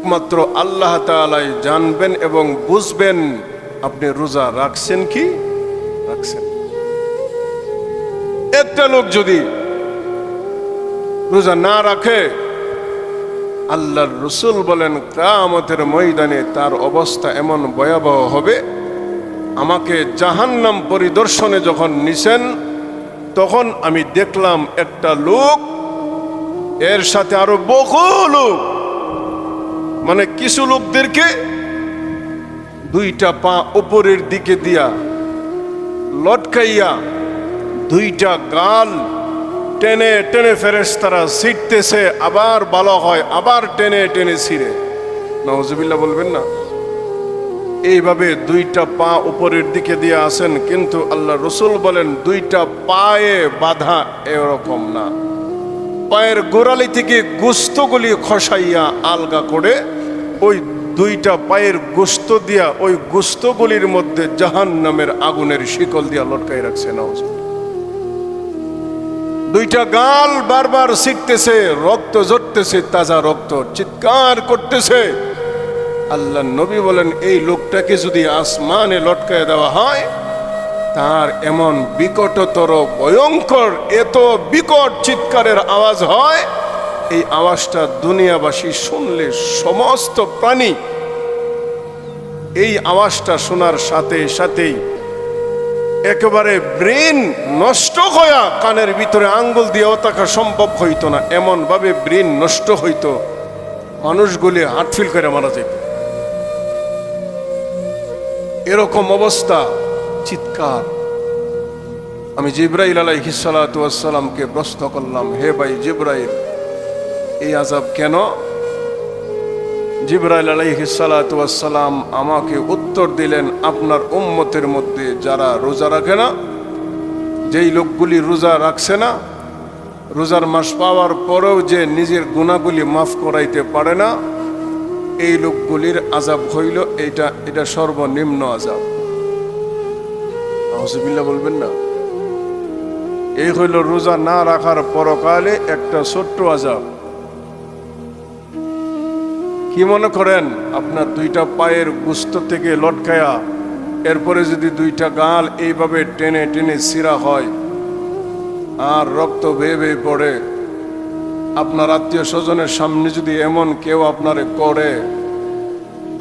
একমাত্র আল্লাহ তাআলাই জানবেন এবং বুঝবেন, আপনি রোজা রাখছেন কি? রাখছেন। একটা লোক যদি রোজা না রাখে, আল্লাহর রসুল বলেন কামতের ময়দানে তার অবস্থা এমন ভয়াবহ হবে, আমাকে জাহান্নাম পরিদর্শনে যখন নিছেন, তখন আমি দেখলাম একটা লোক, এর সাথে আরও বহু লোক মানে কিছু লোকদেরকে দুইটা পা উপরের দিকে দিয়া লটকাইয়া দুইটা গাল টেনে টেনে ফেরেস তারা ছিটতেছে আবার ভালো হয়, আবার টেনে টেনে ছিঁড়ে। নওয়াজবিল্লা বলবেন না। এইভাবে দুইটা পা উপরের দিকে দিয়ে আসেন কিন্তু আল্লাহ রসুল বলেন, দুইটা পায়ে বাধা এরকম না। পায়ের গোড়ালি থেকে গোস্তগুলি খসাইয়া আলগা করে ওই দুইটা পায়ের গোস্ত দিয়া ওই গোস্তগুলির মধ্যে জাহান নামের আগুনের শিকল দিয়া লটকাই রাখছে নওয়াজবিল্লা দুইটা গাল বারবার শিখতেছে রক্ত ঝরতেছে, তাজা রক্ত চিৎকার করতেছে। আল্লাহ নবী বলেন, এই লোকটাকে যদি আসমানে লটকায় দেওয়া হয়, তার এমন বিকটতর, ভয়ঙ্কর, এত বিকট চিৎকারের আওয়াজ হয় এই আওয়াজটা দুনিয়াবাসী শুনলে সমস্ত প্রাণী এই আওয়াজটা শোনার সাথে সাথেই একেবারে ব্রেন নষ্ট হইয়া কানের ভিতরে আঙ্গুল দিয়েও থাকা সম্ভব হইতো না। এমন ভাবে ব্রেন নষ্ট হইতো। মানুষগুলি হাটফিল করে মারা যেত। এরকম অবস্থা, চিৎকার। আমি জিব্রাইল আলাইহিসালামকে প্রশ্ন করলাম, হে ভাই জিব্রাইল এই আজাব কেন? জিব্রাইল আলাইহিসালাম আমাকে উত্তর দিলেন, আপনার উম্মতের মধ্যে যারা রোজা রাখে না, যেই লোকগুলি রোজা রাখছে না, রোজার মাস পাওয়ার পরেও যে নিজের গুণাগুলি মাফ করাইতে পারে না, এই লোকগুলির আজাব হইল এটা এটা সর্বনিম্ন আজাব হসবিল্লা বলবেন না। এই হইল রোজা না রাখার পরকালে একটা ছোট্ট আজাব কি মনে করেন? আপনার দুইটা পায়ের গুস্ত থেকে লটকায়া, এরপরে যদি দুইটা গাল এইভাবে টেনে টেনে সিরা হয় আর রক্ত বেয়ে বেয়ে পড়ে, আপনার আত্মীয় স্বজনের সামনে যদি এমন কেউ আপনারে করে,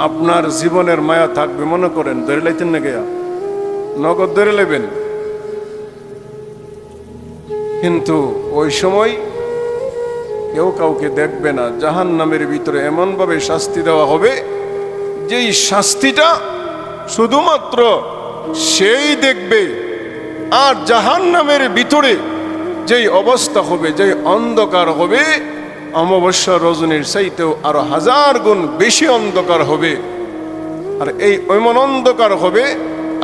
আপনার জীবনের মায়া থাকবে, মনে করেন? ধরে লাইতেন না গেয়া নগদ ধরে লেবেন। কিন্তু ওই সময় কেউ কাউকে দেখবে না। জাহান নামের ভিতরে এমনভাবে শাস্তি দেওয়া হবে, যেই শাস্তিটা শুধুমাত্র সেই দেখবে, আর জাহান নামের ভিতরে যেই অবস্থা হবে, যেই অন্ধকার হবে, অমাবস্যা রজনীর চাইতেও আরও হাজার গুণ বেশি অন্ধকার হবে। আর এই এমন অন্ধকার হবে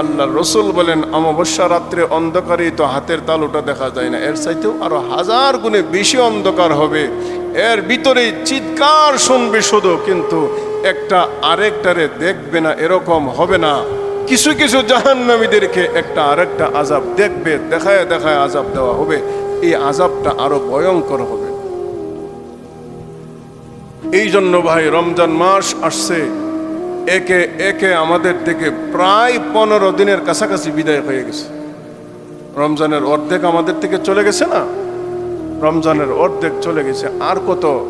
আল্লাহ রসুল বলেন, অমাবস্যা রাত্রে অন্ধকারেই তো হাতের তালুটা দেখা যায় না। এর চাইতেও আরও হাজার গুণে বেশি অন্ধকার হবে। এর ভিতরে চিৎকার শুনবে শুধু, কিন্তু একটা আরেকটারে দেখবে না, এরকম হবে না। কিছু কিছু জাহান্নামীদেরকে একটা আরেকটা আজাব দেখবে, দেখায় দেখায় আজাব দেওয়া হবে। এই আজাবটা আরও ভয়ঙ্কর হবে। এই জন্য ভাই, রমজান মাস আসছে। একে একে আমাদের থেকে প্রায় পনেরো দিনের কাছাকাছি বিদায় হয়ে গেছে। রমজানের অর্ধেক আমাদের থেকে চলে গেছে না? রমজানের অর্ধেক চলে গেছে। আর কত